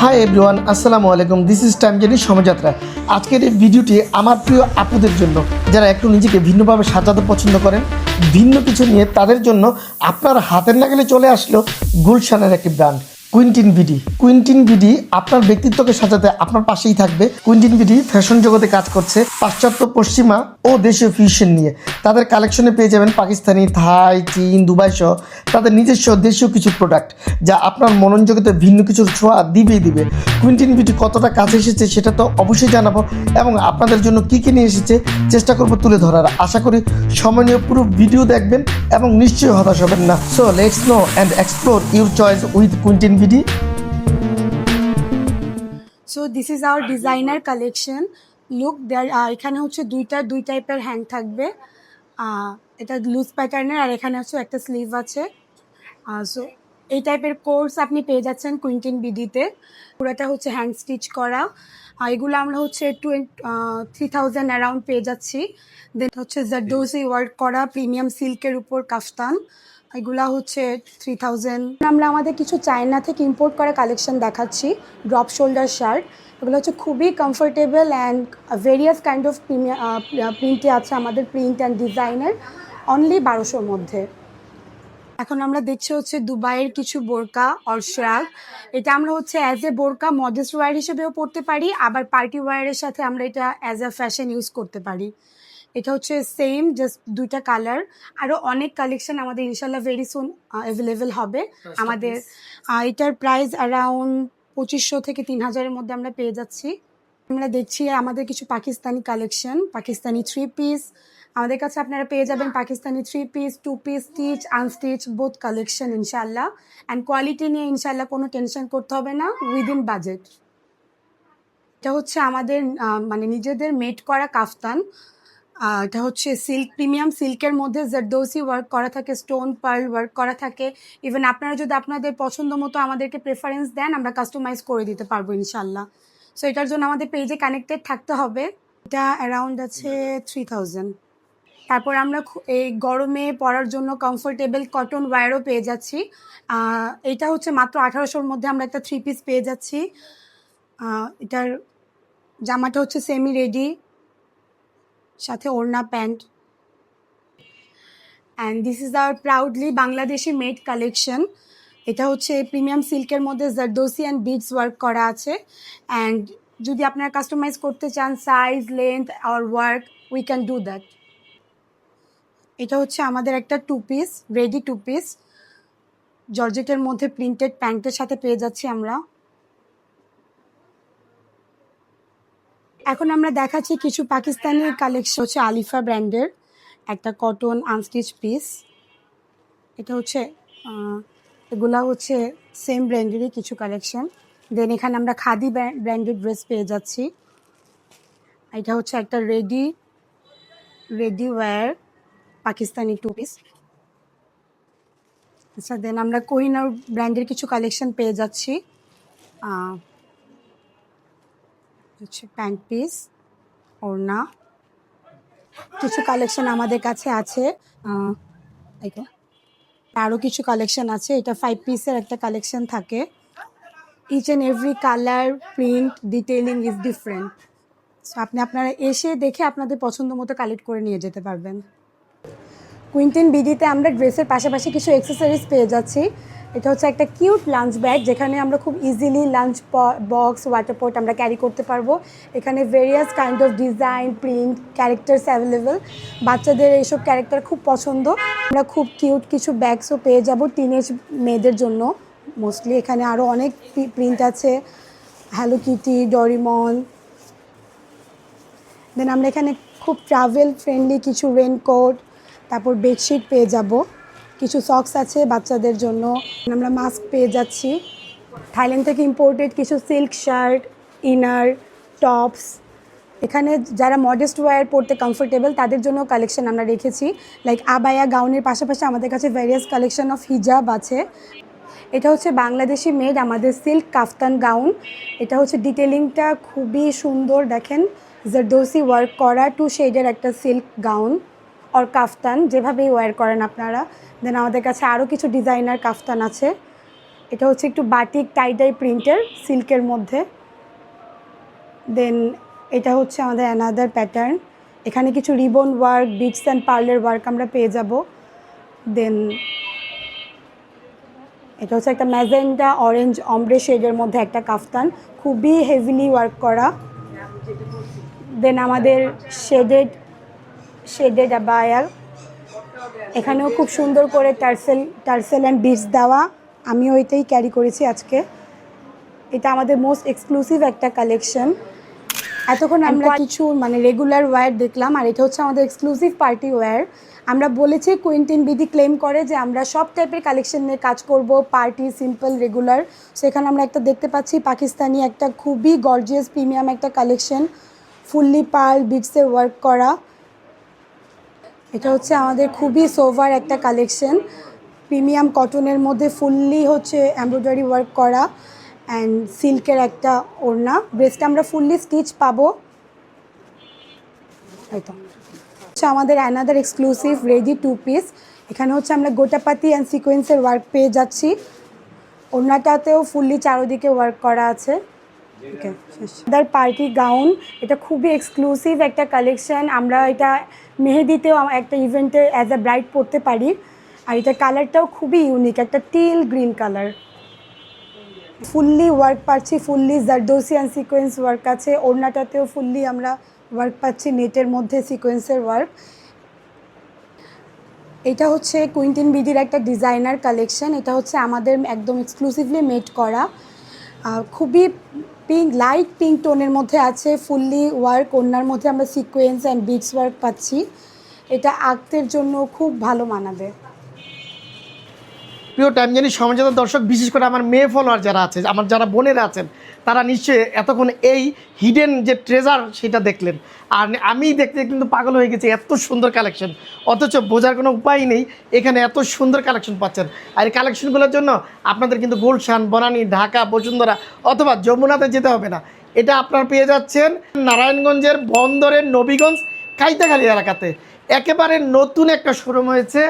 High everyone আসসালামু আলাইকুম। This is time জানি সমযাত্রা আজকের এই ভিডিওটি আমার প্রিয় আপুদের জন্য। যারা একটু নিজেকে ভিন্নভাবে সাজাতে পছন্দ করেন, ভিন্ন কিছু নিয়ে তাদের জন্য আপনার হাতের নাগালে চলে আসলো গুলশানের একটি brand. Quintin BD Quintin BD আপনার ব্যক্তিত্বকে সাজাতে আপনার পাশেই থাকবে। কুইন্টিন বিডি ফ্যাশন জগতে কাজ করছে, পাশ্চাত্য, পশ্চিমা ও দেশীয় ফিউশন নিয়ে। তাদের কালেকশনে পেয়ে যাবেন পাকিস্তানি, থাই, চীন, দুবাই সহ তাদের নিজস্ব দেশীয় কিছু প্রোডাক্ট যা আপনার মনন জগতে ভিন্ন কিছুর ছোঁয়া দিবেই দিবে। কুইন্টিন বিডি কতটা কাছে এসেছে সেটা তো অবশ্যই জানাব এবং আপনাদের জন্য কী কী নিয়ে এসেছে চেষ্টা করব তুলে ধরার। আশা করি সময় পুরো ভিডিও দেখবেন এবং নিশ্চয়ই হতাশ হবেন না। So let's know and explore your choice with Quintin BD so this is our designer collection look there এখানে হচ্ছে দুইটা, দুই টাইপের হ্যাং থাকবে। এটা লুজ প্যাটার্নের আর এখানে হচ্ছে একটা স্লিভ আছে। সো এই টাইপের কোর্স আপনি পেয়ে যাচ্ছেন কুইন্টিন বিডিতে পুরোটা হচ্ছে হ্যান্ড স্টিচ করা। এগুলো আমরা হচ্ছে থ্রি থাউজেন্ড অ্যারাউন্ড পেয়ে যাচ্ছি। দেন হচ্ছে জারদোসি ওয়ার্ক করা প্রিমিয়াম সিল্কের উপর কাফতান। এগুলা হচ্ছে থ্রি থাউজেন্ড আমরা আমাদের কিছু চায়না থেকে ইম্পোর্ট করা কালেকশন দেখাচ্ছি ড্রপ শোল্ডার শার্ট এগুলো হচ্ছে খুবই comfortable and various kind of প্রিন্টে আছে আমাদের প্রিন্ট অ্যান্ড ডিজাইনের অনলি বারোশোর মধ্যে। এখন আমরা দেখছি হচ্ছে দুবাইয়ের কিছু বোরকা অর শ্রাগ এটা আমরা হচ্ছে অ্যাজ এ বোরকা মডেস্ট ওয়ার হিসেবেও পড়তে পারি, আবার পার্টি ওয়্যারের সাথে আমরা এটা অ্যাজ এ ফ্যাশন ইউজ করতে পারি। এটা হচ্ছে সেম জাস্ট দুইটা কালার আরও অনেক কালেকশন আমাদের ইনশাল্লাহ ভেরি সুন অ্যাভেলেবেল হবে আমাদের। এটার প্রাইস অ্যারাউন্ড পঁচিশশো থেকে তিন হাজারের মধ্যে আমরা পেয়ে যাচ্ছি। আমরা দেখছি আমাদের কিছু Pakistani collection Pakistani three piece আমাদের কাছে আপনারা পেয়ে যাবেন Pakistani three piece two piece stitch unstitch both collection ইনশাল্লাহ। অ্যান্ড কোয়ালিটি নিয়ে ইনশাল্লাহ কোনো টেনশন করতে হবে না উইদিন বাজেট এটা হচ্ছে আমাদের মানে নিজেদের মেড করা কাফতান। এটা হচ্ছে সিল্ক প্রিমিয়াম সিল্কের মধ্যে জারদৌসি ওয়ার্ক করা থাকে স্টোন পার্ল ওয়ার্ক করা থাকে। ইভেন আপনারা যদি আপনাদের পছন্দ মতো আমাদেরকে প্রেফারেন্স দেন, আমরা কাস্টমাইজ করে দিতে পারব ইনশাল্লাহ সো এটার জন্য আমাদের পেজে কানেক্টেড থাকতে হবে। এটা অ্যারাউন্ড আছে থ্রি থাউজেন্ড তারপর আমরা এই গরমে পরার জন্য কমফোর্টেবল কটন ওয়্যারও পেয়ে যাচ্ছি। এটা হচ্ছে মাত্র আঠারোশোর মধ্যে আমরা একটা থ্রি পিস পেয়ে যাচ্ছি। এটার জামাটা হচ্ছে সেমি রেডি সাথে ওড়না, pant. And this is our proudly Bangladeshi made collection এটা হচ্ছে প্রিমিয়াম সিল্কের মধ্যে জারদোসি অ্যান্ড বিডস ওয়ার্ক করা আছে। অ্যান্ড যদি আপনারা কাস্টমাইজ করতে চান size length R work we can do that এটা হচ্ছে আমাদের একটা two piece ready two piece জর্জেটের মধ্যে প্রিন্টেড প্যান্টের সাথে পেয়ে যাচ্ছি আমরা। এখন আমরা দেখাচ্ছি কিছু পাকিস্তানের কালেকশন হচ্ছে আলিফা ব্র্যান্ডের একটা কটন আনস্টিচ পিস এটা হচ্ছে এগুলা হচ্ছে সেম ব্র্যান্ডেরই কিছু কালেকশন দেন এখানে আমরা খাদি ব্র্যান্ডেড ড্রেস পেয়ে যাচ্ছি। এটা হচ্ছে একটা ready ready wear Pakistani two piece আচ্ছা দেন আমরা কোহিনার ব্র্যান্ডের কিছু কালেকশন পেয়ে যাচ্ছি। হচ্ছে প্যান্ট পিস, ওড়না, কিছু কালেকশন আমাদের কাছে আছে। আরও কিছু কালেকশন আছে, এটা ফাইভ পিসের একটা কালেকশন থাকে। Each and every colour print detailing is different so আপনি আপনারা এসে দেখে আপনাদের পছন্দ মতো কালেক্ট করে নিয়ে যেতে পারবেন। কুইন্টিন বিডিতে আমরা ড্রেসের পাশাপাশি কিছু অ্যাক্সেসরিজ পেয়ে যাচ্ছি। এটা হচ্ছে একটা কিউট লাঞ্চ ব্যাগ, যেখানে আমরা খুব easily lunch box water pot আমরা ক্যারি করতে পারব। এখানে various kind of design print characters available বাচ্চাদের এইসব ক্যারেক্টার খুব পছন্দ। আমরা খুব কিউট কিছু ব্যাগসও পেয়ে যাব টিনেজ মেয়েদের জন্য। মোস্টলি এখানে আরও অনেক প্রিন্ট আছে। হ্যালো কিটি ডরিমন দেন আমরা এখানে খুব ট্রাভেল ফ্রেন্ডলি কিছু রেনকোট তারপর বেডশিট পেয়ে যাব। কিছু সক্স আছে বাচ্চাদের জন্য। আমরা মাস্ক পেয়ে যাচ্ছি। থাইল্যান্ড থেকে ইম্পোর্টেড কিছু সিল্ক শার্ট ইনার টপস এখানে যারা মডেস্ট ওয়্যার পরতে কমফোর্টেবল তাদের জন্য কালেকশন আমরা রেখেছি। লাইক আবায়া গাউনের পাশাপাশি আমাদের কাছে ভ্যারিয়াস কালেকশন অফ হিজাব আছে। এটা হচ্ছে বাংলাদেশি মেড আমাদের সিল্ক কাফতান গাউন এটা হচ্ছে ডিটেলিংটা খুবই সুন্দর, দেখেন। জারদোসি ওয়ার্ক করা টু শেডের একটা সিল্ক গাউন অর কাফতান যেভাবেই ওয়্যার করেন আপনারা। দেন আমাদের কাছে আরও কিছু ডিজাইনার কাফতান আছে। এটা হচ্ছে একটু বাটিক টাইডাই প্রিন্টের সিল্কের মধ্যে। দেন এটা হচ্ছে আমাদের অ্যানাদার প্যাটার্ন এখানে কিছু রিবন ওয়ার্ক বিটস অ্যান্ড পার্লের ওয়ার্ক আমরা পেয়ে যাব। দেন এটা হচ্ছে একটা ম্যাজেন্টা অরেঞ্জ অমব্রে শেডের মধ্যে একটা কাফতান খুবই হেভিলি ওয়ার্ক করা। দেন আমাদের শেডেড শেডেড বায়ার। এখানেও খুব সুন্দর করে টার্সেল টার্সেল অ্যান্ড বিটস দেওয়া। আমিও এটাই ক্যারি করেছি আজকে। এটা আমাদের মোস্ট এক্সক্লুসিভ একটা কালেকশন এতক্ষণ আমরা কিছু মানে রেগুলার ওয়্যার দেখলাম আর এটা হচ্ছে আমাদের এক্সক্লুসিভ পার্টি ওয়্যার আমরা বলেছি কুইন্টিন বিডি ক্লেম করে যে আমরা সব টাইপের কালেকশন নিয়ে কাজ করব পার্টি সিম্পল রেগুলার সেখানে আমরা একটা দেখতে পাচ্ছি পাকিস্তানি একটা খুবই গর্জিয়াস প্রিমিয়াম একটা কালেকশন ফুললি পার্ল বিটসে ওয়ার্ক করা। এটা হচ্ছে আমাদের খুবই সোভার একটা কালেকশন। প্রিমিয়াম কটনের মধ্যে ফুললি হচ্ছে এমব্রয়ডারি ওয়ার্ক করা অ্যান্ড সিল্কের একটা ওড়না। ব্রেসটা আমরা ফুললি স্টিচ পাবো। হচ্ছে আমাদের another exclusive ready two piece এখানে হচ্ছে আমরা গোটাপাতি অ্যান্ড সিকোয়েন্সের ওয়ার্ক পেয়ে যাচ্ছি। ওড়নাটাতেও ফুললি চারোদিকে ওয়ার্ক করা আছে। ওকে পার্টি গাউন এটা খুবই এক্সক্লুসিভ একটা কালেকশন আমরা এটা মেহেদিতেও একটা ইভেন্টে অ্যাজ আ ব্রাইড পরতে পারি। আর এটা কালারটাও খুবই ইউনিক একটা teal green colour fully work পাচ্ছি ফুললি জারদোসি অ্যান্ড সিকোয়েন্স ওয়ার্ক আছে। ওড়নাটাতেও ফুললি আমরা ওয়ার্ক পাচ্ছি নেটের মধ্যে সিকোয়েন্সের ওয়ার্ক এটা হচ্ছে কুইন্টিন বিডির একটা ডিজাইনার কালেকশন এটা হচ্ছে আমাদের একদম এক্সক্লুসিভলি মেড করা। খুবই পিঙ্ক লাইট পিঙ্ক টোনের মধ্যে আছে ফুললি ওয়ার্ক ওনার মধ্যে আমরা সিকোয়েন্স অ্যান্ড বিটস ওয়ার্ক পাচ্ছি। এটা আঁকতের জন্য খুব ভালো মানাবে। প্রিয় টাইম জানি সমাজের দর্শক, বিশেষ করে আমার মেয়ে ফলোয়ার যারা আছে, আমার যারা বোনেরা আছেন, তারা নিশ্চয়ই এতক্ষণ এই হিডেন যে ট্রেজার সেটা দেখলেন। আর আমি দেখতে কিন্তু পাগল হয়ে গেছি, এত সুন্দর কালেকশন অথচ বোঝার কোনো উপায় নেই, এখানে এত সুন্দর কালেকশন পাচ্ছেন। আর এই কালেকশনগুলোর জন্য আপনাদের কিন্তু গুলশান, বনানী, ঢাকা, বসুন্ধরা অথবা যমুনাতে যেতে হবে না। এটা আপনারা পেয়ে যাচ্ছেন নারায়ণগঞ্জের বন্দরের নবীগঞ্জ, কাইতাখালী এলাকাতে। একেবারে নতুন একটা শোরুম হয়েছে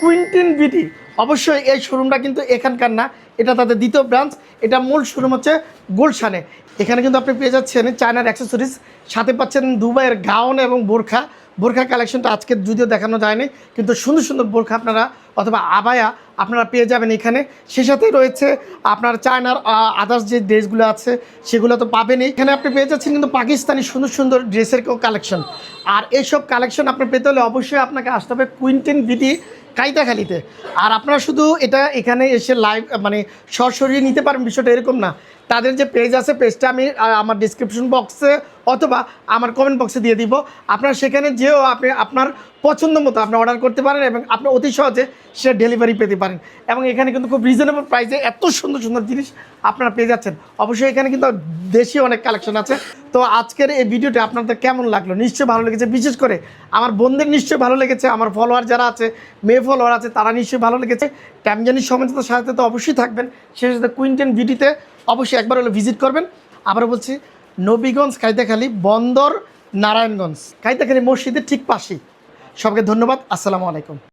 কুইন্টিন বিটি অবশ্যই এই শোরুমটা কিন্তু এখানকার না, এটা তাদের দ্বিতীয় ব্রাঞ্চ এটা মূল শোরুম হচ্ছে গুলশানে। এখানে কিন্তু আপনি পেয়ে যাচ্ছেন চায়নার অ্যাক্সেসরিজ সাথে পাচ্ছেন দুবাইয়ের গাউন এবং বোরখা। বোরখা কালেকশনটা আজকে যদিও দেখানো যায়নি, কিন্তু সুন্দর সুন্দর বোরখা আপনারা অথবা আবায়া আপনারা পেয়ে যাবেন এখানে। সে সাথে রয়েছে আপনার চায়নার আদার্স যে ড্রেসগুলো আছে, সেগুলো তো পাবেনই। এখানে আপনি পেয়ে যাচ্ছেন কিন্তু পাকিস্তানি সুন্দর সুন্দর ড্রেসের কালেকশন আর এইসব কালেকশন আপনার পেতে হলে অবশ্যই আপনাকে আসতে হবে কুইন্টিন বিটি কাইতাখালিতে। আর আপনারা শুধু এটা এখানে এসে লাইভ মানে সরাসরি নিতে পারেন, বিষয়টা এরকম না। তাদের যে পেজ আছে পেজটা আমি আমার ডিসক্রিপশন বক্সে অথবা আমার কমেন্ট বক্সে দিয়ে দিব। আপনার সেখানে যেও আপনি আপনার পছন্দ মতো আপনি অর্ডার করতে পারেন এবং আপনি অতি সহজে সেটা ডেলিভারি পেতে পারেন। এবং এখানে কিন্তু খুব রিজনেবল প্রাইসে এত সুন্দর সুন্দর জিনিস আপনারা পেয়ে যাচ্ছেন। অবশ্যই এখানে কিন্তু দেশি অনেক কালেকশন আছে। তো আজকের এই ভিডিওটা আপনাদের কেমন লাগল? নিশ্চয়ই ভালো লেগেছে। বিশেষ করে আমার বোনদের নিশ্চয়ই ভালো লেগেছে। আমার ফলোয়ার যারা আছে, মেয়ে ফলোয়ার আছে, তারা নিশ্চয়ই ভালো লেগেছে। ট্যামজানি সমাজতার সাথে তো অবশ্যই থাকবেন। সেই সাথে কুইন্টেন ভিডিতে অবশ্যই একবার হলে ভিজিট করবেন। আবারও বলছি নবীগঞ্জ কাইতাখালী বন্দর নারায়ণগঞ্জ। কাইতাখালী মসজিদের ঠিক পাশেই। সবকে ধন্যবাদ। আসসালামু আলাইকুম।